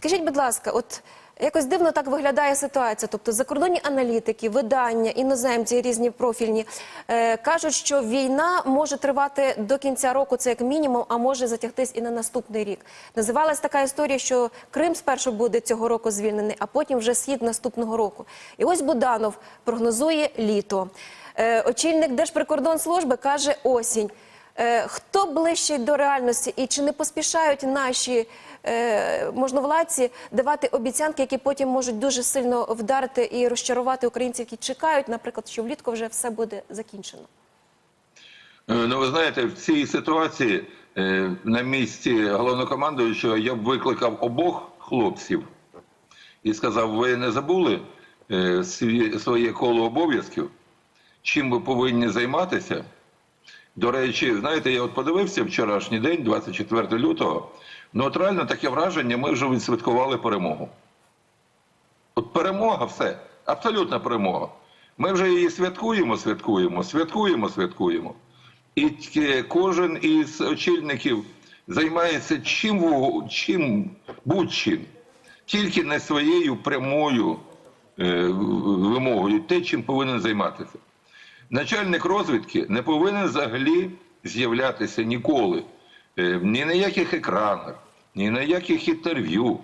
Скажіть, будь ласка, от якось дивно так виглядає ситуація. Тобто закордонні аналітики, видання, іноземці різні профільні е, кажуть, що війна може тривати до кінця року, це як мінімум, а може затягтись і на наступний рік. Називалась така історія, що Крим спершу буде цього року звільнений, а потім вже схід наступного року. І ось Буданов прогнозує літо. Е, очільник Держприкордонслужби каже осінь. Е, Хто ближчий до реальності і чи не поспішають наші можновладці давати обіцянки, які потім можуть дуже сильно вдарити і розчарувати українців, які чекають, наприклад, що влітку вже все буде закінчено? Е, Ну, ви знаєте, в цій ситуації е, на місці головнокомандуючого я б викликав обох хлопців і сказав: ви не забули е, своє коло обов'язків, чим ви повинні займатися? До речі, знаєте, я от подивився вчорашній день, 24 лютого. Ну, от реально таке враження, ми вже відсвяткували перемогу. От перемога, все, абсолютна перемога. Ми вже її святкуємо, святкуємо, святкуємо, святкуємо. І кожен із очільників займається чим, чим будь-чим, тільки не своєю прямою е, вимогою, те, чим повинен займатися. Начальник розвідки не повинен взагалі з'являтися ніколи. Е, Ні на яких екранах, ні на яких інтерв'ю.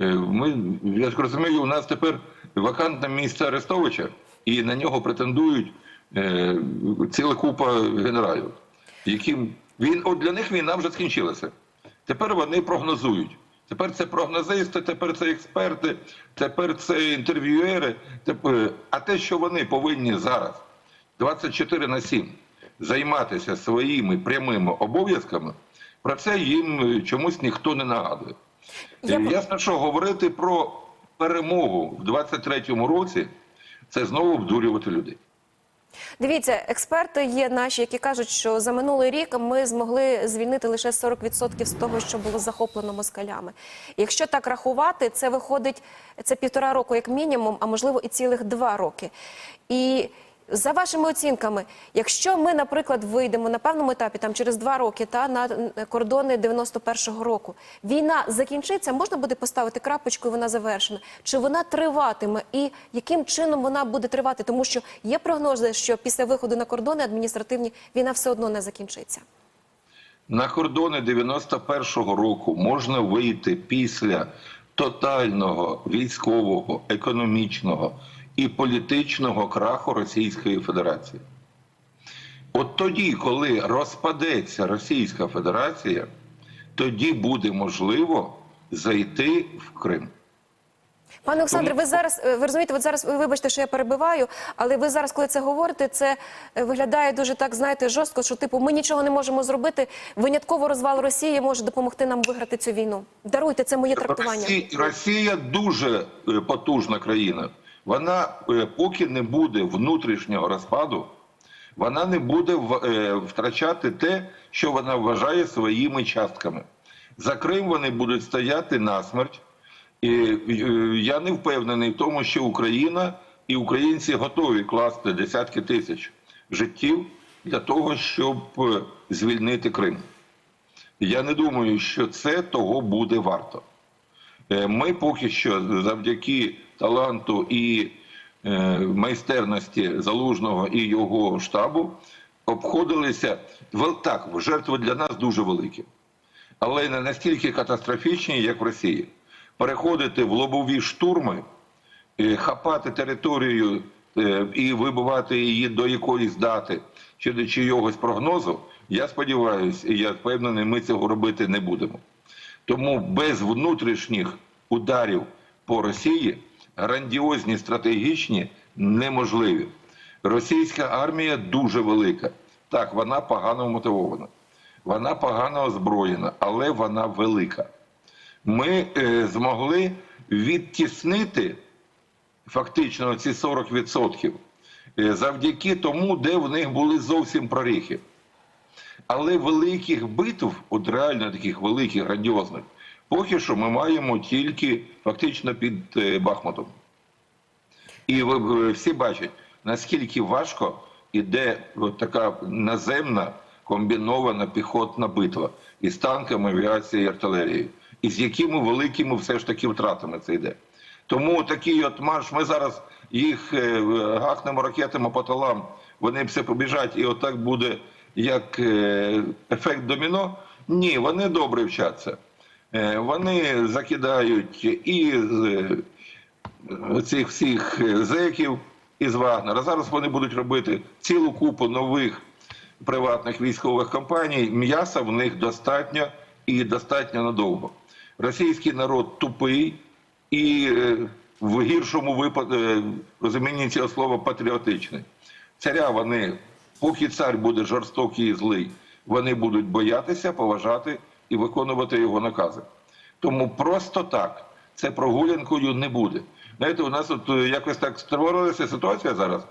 Е, Ми, я ж розумію, у нас тепер вакантне місце Арестовича, і на нього претендують е, ціла купа генералів, яким він от для них війна вже скінчилася. Тепер вони прогнозують. Тепер це прогнозисти, тепер це експерти, тепер це інтерв'юери. Тепер... А те, що вони повинні зараз 24 на 7 займатися своїми прямими обов'язками, про це їм е, чомусь ніхто не нагадує. Я Ясно, що говорити про перемогу в 23-му році це знову вдурювати людей. Дивіться, експерти є наші, які кажуть, що за минулий рік ми змогли звільнити лише 40% з того, що було захоплено москалями. Якщо так рахувати, це виходить це півтора року, як мінімум, а можливо і цілих два роки. І за вашими оцінками, якщо ми, наприклад, вийдемо на певному етапі, там через два роки, та на е, кордони 91-го року, війна закінчиться, можна буде поставити крапочку, і вона завершена. Чи вона триватиме, і яким чином вона буде тривати? Тому що є прогнози, що після виходу на кордони адміністративні війна все одно не закінчиться. На кордони 91-го року можна вийти після тотального військового, економічного і політичного краху Російської Федерації. От тоді, коли розпадеться Російська Федерація, тоді буде можливо зайти в Крим. Пане Олександре, ви зараз е, ви розумієте, от зараз ви вибачте, що я перебиваю, але ви зараз, коли це говорите, це е, виглядає дуже так, знаєте, жорстко, що типу ми нічого не можемо зробити. Винятково розвал Росії може допомогти нам виграти цю війну. Даруйте, це моє трактування. Росія, Росія дуже е, потужна країна. Вона е, поки не буде внутрішнього розпаду, вона не буде е, втрачати те, що вона вважає своїми частками. За Крим вони будуть стояти насмерть. І е, я не впевнений в тому, що Україна і українці готові класти десятки тисяч життів для того, щоб звільнити Крим. Я не думаю, що це того буде варто. Ми поки що завдяки таланту і е, майстерності залужного і його штабу обходилися так, жертви для нас дуже великі, але не настільки катастрофічні, як в Росії. Переходити в лобові штурми, е, хапати територію е, і вибивати її до якоїсь дати чи до чийогось прогнозу, я сподіваюся, і я впевнений, ми цього робити не будемо. Тому без внутрішніх ударів по Росії грандіозні стратегічні неможливі. Російська армія дуже велика. Так, вона погано мотивована, вона погано озброєна, але вона велика. Ми е, змогли відтіснити фактично ці 40% е, завдяки тому, де в них були зовсім проріхи. Але великих битв, от реально таких великих, грандіозних, поки що ми маємо тільки фактично під е, Бахмутом. І ви, всі бачать, наскільки важко іде така наземна комбінована піхотна битва із танками, авіацією і артилерією. і з якими великими все ж таки втратами це йде. Тому такий от марш, ми зараз їх е, гахнемо ракетами по талам, вони все побіжать, і отак буде як е, ефект доміно. Ні, вони добре вчаться. Е, Вони закидають і е, цих всіх е, зеків із Вагнера. Зараз вони будуть робити цілу купу нових приватних військових компаній. М'яса в них достатньо і достатньо надовго. Російський народ тупий і в гіршому випадку розумінні цього слова патріотичний. Царя вони, поки цар буде жорстокий і злий, вони будуть боятися, поважати і виконувати його накази. Тому просто так це прогулянкою не буде. Знаєте, у нас от е, якось так створилася ситуація зараз,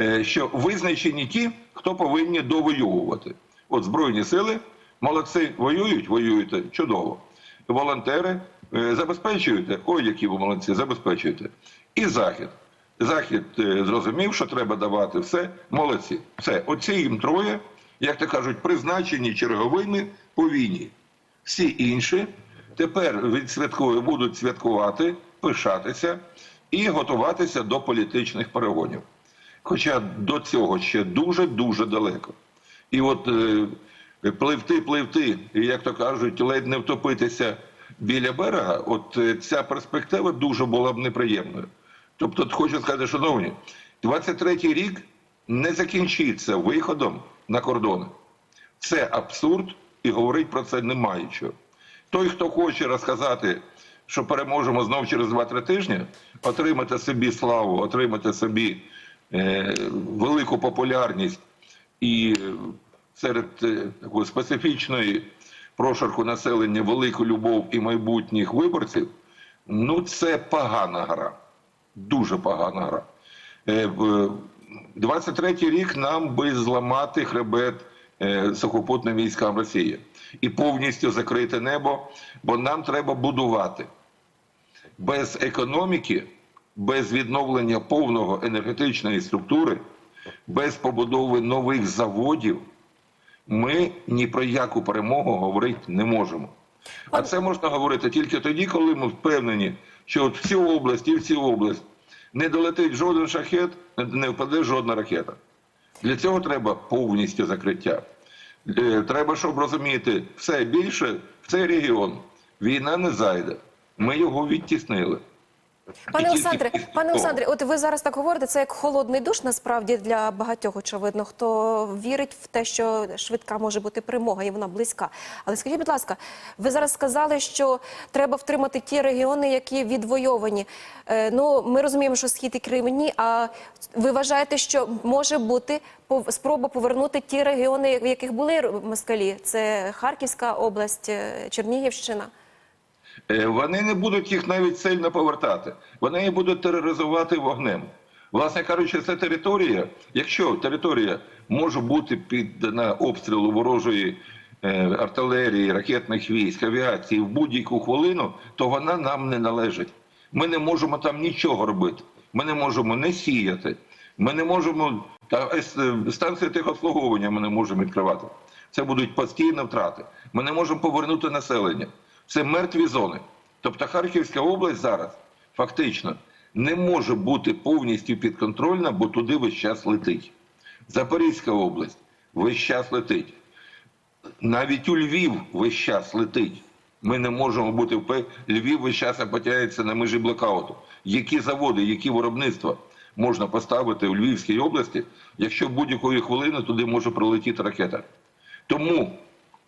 е, що визначені ті, хто повинні довоювати. От Збройні сили, молодці, воюють, воюєте, чудово. Волонтери е, забезпечуєте, ой, які ви молодці, забезпечуєте. І Захід. Захід зрозумів, що треба давати все, молодці. Все, оці їм троє, як то кажуть, призначені черговими по війні. Всі інші тепер відсвяткують, будуть святкувати, пишатися і готуватися до політичних перегонів. Хоча до цього ще дуже-дуже далеко. І от е, пливти, пливти, і як то кажуть, ледь не втопитися біля берега, от е, ця перспектива дуже була б неприємною. Тобто, хочу сказати, шановні, 23-й рік не закінчиться виходом на кордони. Це абсурд, і говорити про це немає чого. Той, хто хоче розказати, що переможемо знов через 2-3 тижні, отримати собі славу, отримати собі е, велику популярність і е, серед е, такої специфічної прошарку населення велику любов і майбутніх виборців, ну це погана гра. Дуже погана гра. Е, в- 23-й рік нам би зламати хребет е, сухопутним військам Росії і повністю закрити небо, бо нам треба будувати. Без економіки, без відновлення повного енергетичної структури, без побудови нових заводів, ми ні про яку перемогу говорити не можемо. А це можна говорити тільки тоді, коли ми впевнені, що от в цю область і в цю область не долетить жоден шахет, не впаде жодна ракета. Для цього треба повністю закриття. Е, Треба, щоб розуміти, все більше в цей регіон війна не зайде. Ми його відтіснили. Пане Олександре, пане Олександре, от ви зараз так говорите, це як холодний душ насправді для багатьох, очевидно, хто вірить в те, що швидка може бути перемога, і вона близька. Але скажіть, будь ласка, ви зараз сказали, що треба втримати ті регіони, які відвойовані. Е, ну, ми розуміємо, що схід і Крим ні. А ви вважаєте, що може бути спроба повернути ті регіони, в яких були москалі? Це Харківська область, е, Чернігівщина. Е, Вони не будуть їх навіть сильно повертати. Вони їх будуть тероризувати вогнем. Власне кажучи, це територія. Якщо територія може бути піддана обстрілу ворожої е, артилерії, ракетних військ, авіації в будь-яку хвилину, то вона нам не належить. Ми не можемо там нічого робити. Ми не можемо не сіяти. Ми не можемо та е, станції техобслуговування ми не можемо відкривати. Це будуть постійні втрати. Ми не можемо повернути населення. Це мертві зони. Тобто Харківська область зараз фактично не може бути повністю підконтрольна, бо туди весь час летить. Запорізька область весь час летить. Навіть у Львів весь час летить. Ми не можемо бути впевнені. Львів весь час опиняється на межі блокауту. Які заводи, які виробництва можна поставити у Львівській області, якщо будь-якої хвилини туди може прилетіти ракета? Тому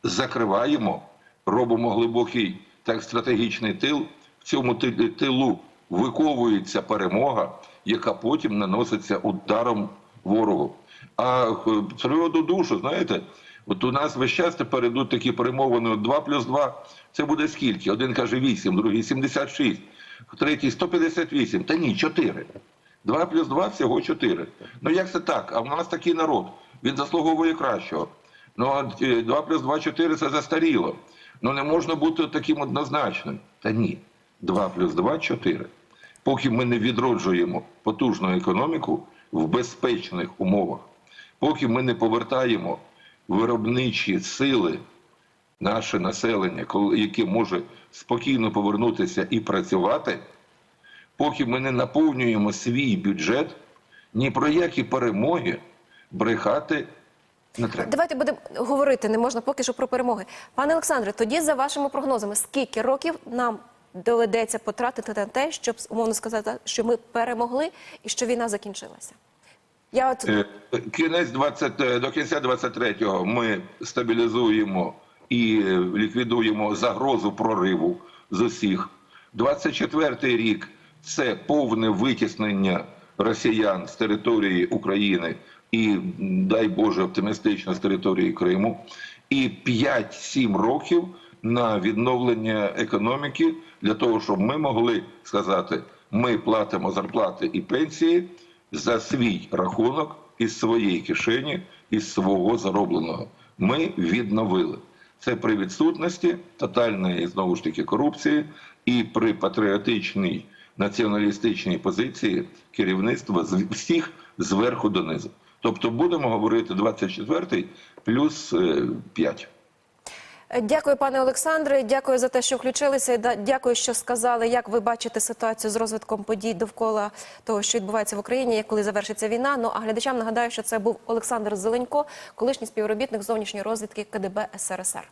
закриваємо, робимо глибокий так стратегічний тил. В цьому тилу виковується перемога, яка потім наноситься ударом ворогу. А е, приводу душу, знаєте, от у нас весь час тепер йдуть такі перемовини 2 плюс 2. Це буде скільки? Один каже 8, другий 76, третій 158. Та ні, 4. 2 плюс 2 всього 4. Ну як це так? А в нас такий народ. Він заслуговує кращого. Ну, а е, 2 плюс 2 – 4 – це застаріло. Ну не можна бути таким однозначним. Та ні. 2 плюс 2 – 4. Поки ми не відроджуємо потужну економіку в безпечних умовах, поки ми не повертаємо виробничі сили наше населення, яке може спокійно повернутися і працювати, поки ми не наповнюємо свій бюджет, ні про які перемоги брехати не треба. Давайте будемо говорити, не можна поки що про перемоги. Пане Олександре, тоді за вашими прогнозами, скільки років нам доведеться потратити на те, щоб умовно сказати, що ми перемогли і що війна закінчилася? Я от Е, Кінець 20, е, до кінця 23-го ми стабілізуємо і е, ліквідуємо загрозу прориву з усіх. 24-й рік це повне витіснення росіян з території України і, дай Боже, оптимістично з території Криму. І 5-7 років на відновлення економіки для того, щоб ми могли сказати, ми платимо зарплати і пенсії за свій рахунок із своєї кишені, із свого заробленого. Ми відновили. Це при відсутності тотальної знову ж таки корупції і при патріотичній націоналістичній позиції керівництва з всіх зверху донизу. Тобто будемо говорити 24 плюс е, 5. Дякую, пане Олександре. Дякую за те, що включилися. Дякую, що сказали, як ви бачите ситуацію з розвитком подій довкола того, що відбувається в Україні, коли завершиться війна. Ну а глядачам нагадаю, що це був Олександр Зеленько, колишній співробітник зовнішньої розвідки КДБ СРСР.